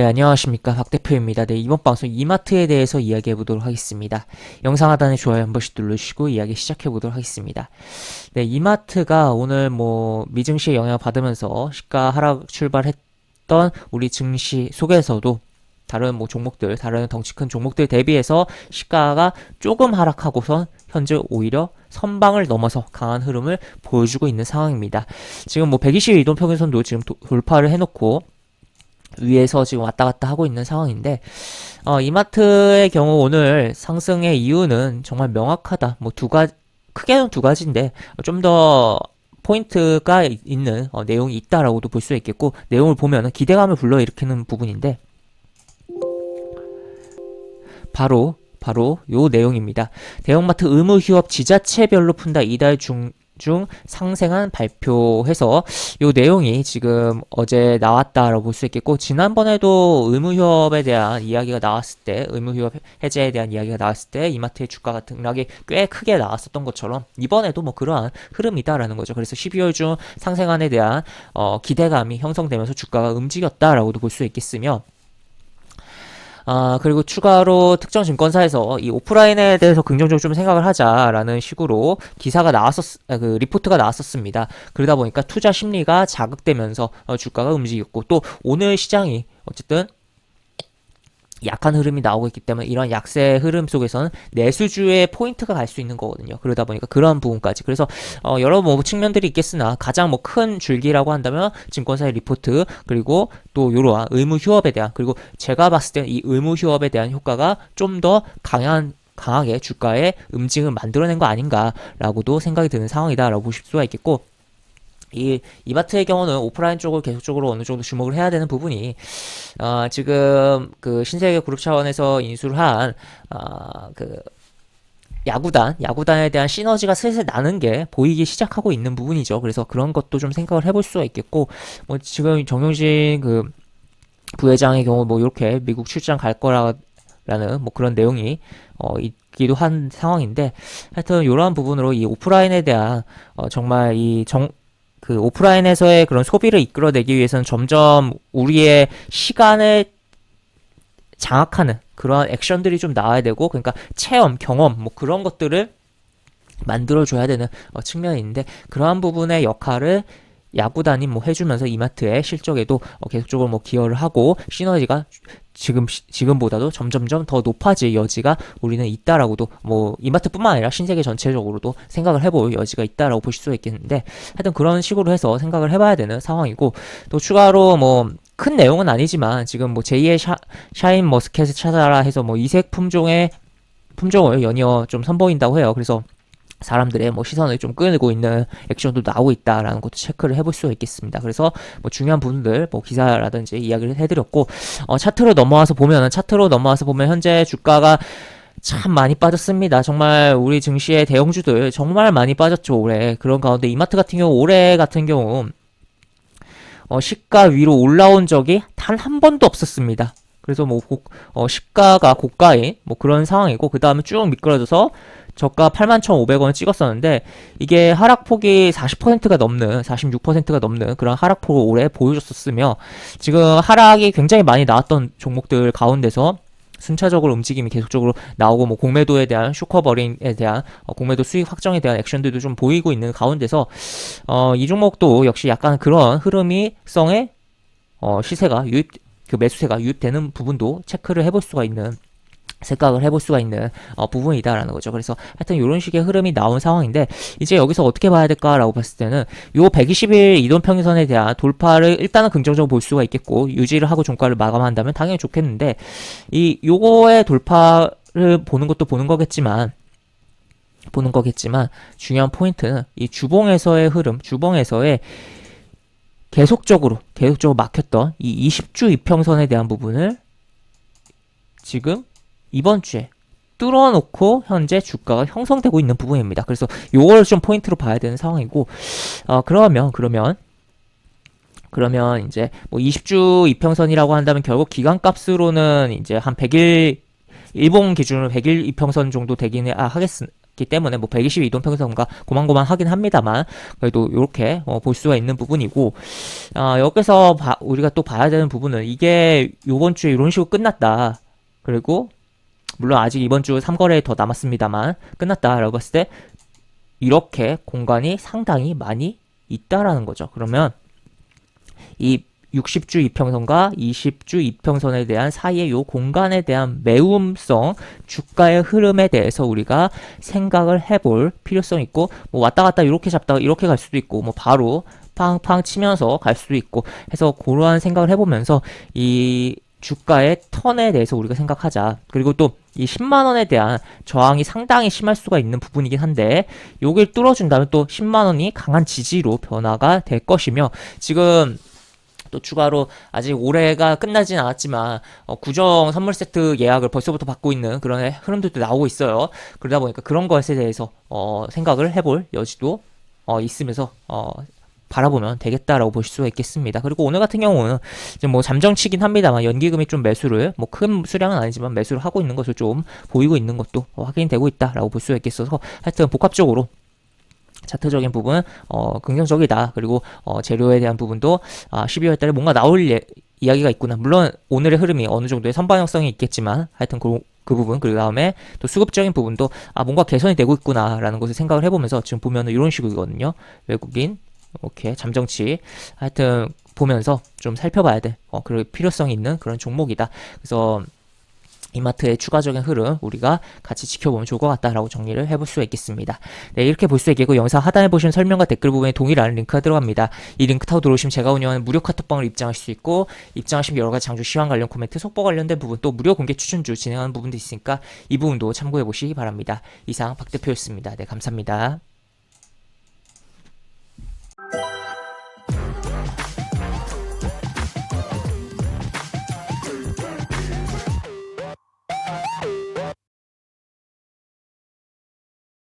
네, 안녕하십니까. 박 대표입니다. 네, 이번 방송 이마트에 대해서 이야기해 보도록 하겠습니다. 영상 하단에 좋아요 한 번씩 눌러주시고 이야기 시작해 보도록 하겠습니다. 네, 이마트가 오늘 뭐 미증시에 영향을 받으면서 시가 하락 출발했던 우리 증시 속에서도 다른 뭐 종목들, 다른 덩치 큰 종목들 대비해서 시가가 조금 하락하고선 현재 오히려 선방을 넘어서 강한 흐름을 보여주고 있는 상황입니다. 지금 뭐 120일 이동 평균선도 지금 도- 돌파를 해놓고 위에서 지금 왔다 갔다 하고 있는 상황인데 어, 이마트의 경우 오늘 상승의 이유는 정말 명확하다. 뭐 두 가지 크게는 두 가지인데 좀 더 포인트가 이- 있는 어, 내용이 있다라고도 볼 수 있겠고 내용을 보면은 기대감을 불러일으키는 부분인데 바로 바로 요 내용입니다. 대형마트 의무 휴업 지자체별로 푼다 이달 중 중 상생한 발표해서 요 내용이 지금 어제 나왔다라고 볼 수 있겠고 지난번에도 의무 휴업에 대한 이야기가 나왔을 때 의무 휴업 해제에 대한 이야기가 나왔을 때 이마트의 주가가 등락이 꽤 크게 나왔었던 것처럼 이번에도 뭐 그러한 흐름이다라는 거죠. 그래서 12월 중 상생안에 대한 어, 기대감이 형성되면서 주가가 움직였다라고도 볼 수 있겠으며 아, 그리고 추가로 특정 증권사에서 이 오프라인에 대해서 긍정적으로 좀 생각을 하자라는 식으로 기사가 나왔었, 아, 그 리포트가 나왔었습니다. 그러다 보니까 투자 심리가 자극되면서 어, 주가가 움직였고 또 오늘 시장이 어쨌든 약한 흐름이 나오고 있기 때문에 이런 약세 흐름 속에서는 내수주의 포인트가 갈 수 있는 거거든요. 그러다 보니까 그런 부분까지. 그래서 어, 여러 뭐 측면들이 있겠으나 가장 뭐 큰 줄기라고 한다면 증권사의 리포트 그리고 또 요러한 의무 휴업에 대한 그리고 제가 봤을 때이 의무 휴업에 대한 효과가 좀 더 강한 강하게 주가의 움직임을 만들어낸 거 아닌가라고도 생각이 드는 상황이다라고 보실 수가 있겠고 이 이마트의 경우는 오프라인 쪽을 계속적으로 어느 정도 주목을 해야 되는 부분이 어, 지금 그 신세계 그룹 차원에서 인수를 한 어, 그 야구단, 야구단에 대한 시너지가 슬슬 나는 게 보이기 시작하고 있는 부분이죠. 그래서 그런 것도 좀 생각을 해볼 수가 있겠고, 뭐 지금 정용진 그 부회장의 경우 뭐 이렇게 미국 출장 갈 거라는 뭐 그런 내용이 어 있기도 한 상황인데, 하여튼 이러한 부분으로 이 오프라인에 대한 어 정말 이 정 그 오프라인에서의 그런 소비를 이끌어내기 위해서는 점점 우리의 시간을 장악하는 그런 액션들이 좀 나와야 되고 그러니까 체험, 경험 뭐 그런 것들을 만들어줘야 되는 어, 측면인데 그러한 부분의 역할을 야구단이 뭐 해주면서 이마트의 실적에도 어, 계속적으로 뭐 기여를 하고 시너지가 지금 시- 지금보다도 점점점 더 높아질 여지가 우리는 있다라고도 뭐 이마트뿐만 아니라 신세계 전체적으로도 생각을 해볼 여지가 있다라고 보실 수 있겠는데 하여튼 그런 식으로 해서 생각을 해봐야 되는 상황이고 또 추가로 뭐큰 내용은 아니지만 지금 뭐 제2의 샤, 샤인 머스켓을 찾아라 해서 뭐 이색 품종의 품종을 연이어 좀 선보인다고 해요. 그래서 사람들의 뭐 시선을 좀 끌고 있는 액션도 나오고 있다라는 것도 체크를 해볼 수가 있겠습니다. 그래서 뭐 중요한 부분들 뭐 기사라든지 이야기를 해드렸고 어, 차트로 넘어와서 보면은 차트로 넘어와서 보면 현재 주가가 참 많이 빠졌습니다. 정말 우리 증시의 대형주들 정말 많이 빠졌죠 올해. 그런 가운데 이마트 같은 경우 올해 같은 경우 어, 시가 위로 올라온 적이 단 한 번도 없었습니다. 그래서 뭐 고, 어, 시가가 고가인 뭐 그런 상황이고 그 다음에 쭉 미끄러져서 저가 81,500원을 찍었었는데 이게 하락폭이 40%가 넘는 46%가 넘는 그런 하락폭을 올해 보여줬었으며 지금 하락이 굉장히 많이 나왔던 종목들 가운데서 순차적으로 움직임이 계속적으로 나오고 뭐 공매도에 대한 쇼커버링에 대한 어, 공매도 수익 확정에 대한 액션들도 좀 보이고 있는 가운데서 어, 이 종목도 역시 약간 그런 흐름이 성의 어, 시세가 유입 그 매수세가 유입되는 부분도 체크를 해볼 수가 있는 생각을 해볼 수가 있는 어, 부분이다라는 거죠. 그래서 하여튼 이런 식의 흐름이 나온 상황인데 이제 여기서 어떻게 봐야 될까라고 봤을 때는 요 120일 이동 평균선에 대한 돌파를 일단은 긍정적으로 볼 수가 있겠고 유지를 하고 종가를 마감한다면 당연히 좋겠는데 이 요거의 돌파를 보는 것도 보는 거겠지만 보는 거겠지만 중요한 포인트는 이 주봉에서의 흐름, 주봉에서의 계속적으로 계속적으로 막혔던 이 20주 이평선에 대한 부분을 지금 이번 주에 뚫어놓고 현재 주가가 형성되고 있는 부분입니다. 그래서 요걸 좀 포인트로 봐야 되는 상황이고 어 그러면 그러면 그러면 이제 뭐 20주 이평선이라고 한다면 결국 기간값으로는 이제 한 100일 일본 기준으로 100일 이평선 정도 되기는 아, 하겠 있기 때문에 뭐 120 이동평선과 고만고만 하긴 합니다만 그래도 이렇게 어, 볼 수가 있는 부분이고 아, 여기서 봐- 우리가 또 봐야 되는 부분은 이게 요번 주에 이런 식으로 끝났다. 그리고 물론 아직 이번 주 3거래에 더 남았습니다만 끝났다라고 봤을 때 이렇게 공간이 상당히 많이 있다라는 거죠. 그러면 이 60주 이평선과 20주 이평선에 대한 사이의 요 공간에 대한 매움성, 주가의 흐름에 대해서 우리가 생각을 해볼 필요성이 있고, 뭐 왔다 갔다 이렇게 잡다가 이렇게 갈 수도 있고, 뭐 바로 팡팡 치면서 갈 수도 있고, 해서 그러한 생각을 해보면서 이 주가의 턴에 대해서 우리가 생각하자. 그리고 또 이 10만 원에 대한 저항이 상당히 심할 수가 있는 부분이긴 한데, 요길 뚫어준다면 또 10만 원이 강한 지지로 변화가 될 것이며, 지금 또 추가로 아직 올해가 끝나진 않았지만 어, 구정 선물 세트 예약을 벌써부터 받고 있는 그런 흐름들도 나오고 있어요. 그러다 보니까 그런 것에 대해서 어, 생각을 해볼 여지도 어, 있으면서 어, 바라보면 되겠다라고 보실 수가 있겠습니다. 그리고 오늘 같은 경우는 이제 뭐 잠정치긴 합니다만 연기금이 좀 매수를 뭐 큰 수량은 아니지만 매수를 하고 있는 것을 좀 보이고 있는 것도 어, 확인되고 있다라고 볼 수가 있겠어서 하여튼 복합적으로 차트적인 부분 어 긍정적이다. 그리고 어 재료에 대한 부분도 아 12월 달에 뭔가 나올 예, 이야기가 있구나. 물론 오늘의 흐름이 어느 정도의 선방향성이 있겠지만 하여튼 그, 그 부분 그 다음에 또 수급적인 부분도 아 뭔가 개선이 되고 있구나라는 것을 생각을 해보면서 지금 보면은 이런 식이거든요. 외국인 오케이 잠정치 하여튼 보면서 좀 살펴봐야 돼. 어 그럴 필요성이 있는 그런 종목이다. 그래서 이마트의 추가적인 흐름 우리가 같이 지켜보면 좋을 것 같다라고 정리를 해볼 수가 있겠습니다. 네, 이렇게 볼 수 있겠고 영상 하단에 보시면 설명과 댓글 부분에 동일한 링크가 들어갑니다. 이 링크 타고 들어오시면 제가 운영하는 무료 카톡방을 입장하실 수 있고 입장하시면 여러 가지 장주 시황 관련 코멘트, 속보 관련된 부분 또 무료 공개 추천주 진행하는 부분도 있으니까 이 부분도 참고해 보시기 바랍니다. 이상 박 대표였습니다. 네, 감사합니다.